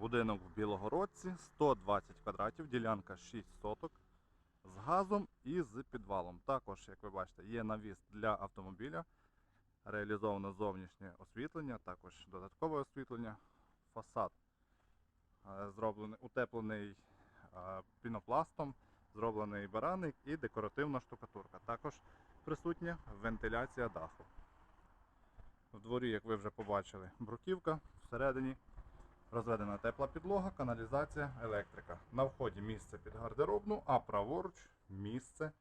Будинок в Білогородці, 120 квадратів, ділянка 6 соток з газом і з підвалом. Також, як ви бачите, є навіс для автомобіля, реалізовано зовнішнє освітлення, також додаткове освітлення, фасад е, зроблений, утеплений е, пінопластом, зроблений бараник і декоративна штукатурка. Також присутня вентиляція даху. В дворі, як ви вже побачили, бруківка, всередині розведена тепла підлога, каналізація, електрика. На вході місце під гардеробну, а праворуч місце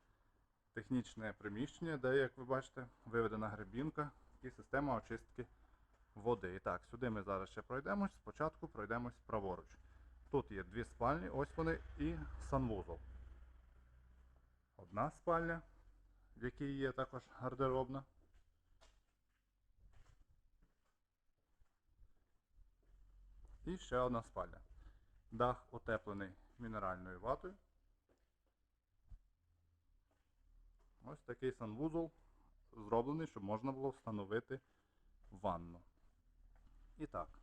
технічне приміщення, де, як ви бачите, виведена гребінка і система очистки води. І так, сюди ми зараз ще пройдемось. Спочатку пройдемось праворуч. Тут є дві спальні, ось вони і санвузол. Одна спальня, в якій є також гардеробна. І ще одна спальня. Дах утеплений мінеральною ватою. Ось такий санвузол зроблений, щоб можна було встановити ванну. І так.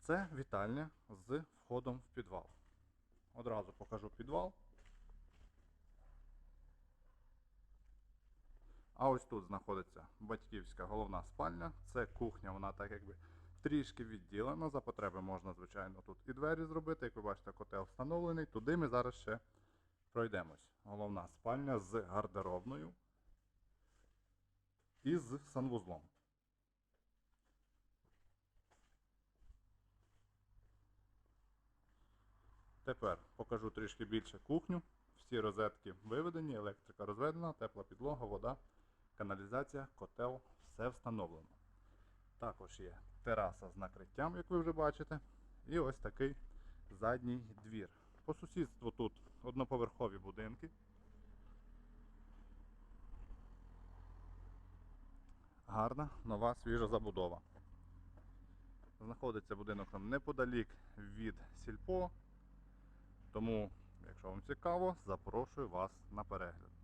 Це вітальня з входом в підвал. Одразу покажу підвал. А ось тут знаходиться батьківська головна спальня. Це кухня, вона так якби трішки відділена. За потреби можна, звичайно, тут і двері зробити. Як ви бачите, котел встановлений. Туди ми зараз ще пройдемось. Головна спальня з гардеробною і з санвузлом. Тепер покажу трішки більше кухню. Всі розетки виведені, електрика розведена, тепла підлога, вода, каналізація, котел, все встановлено. Також є тераса з накриттям, як ви вже бачите. І ось такий задній двір. По сусідству тут одноповерхові будинки. Гарна, нова, свіжа забудова. Знаходиться будинок там неподалік від сільпо. Тому, якщо вам цікаво, запрошую вас на перегляд.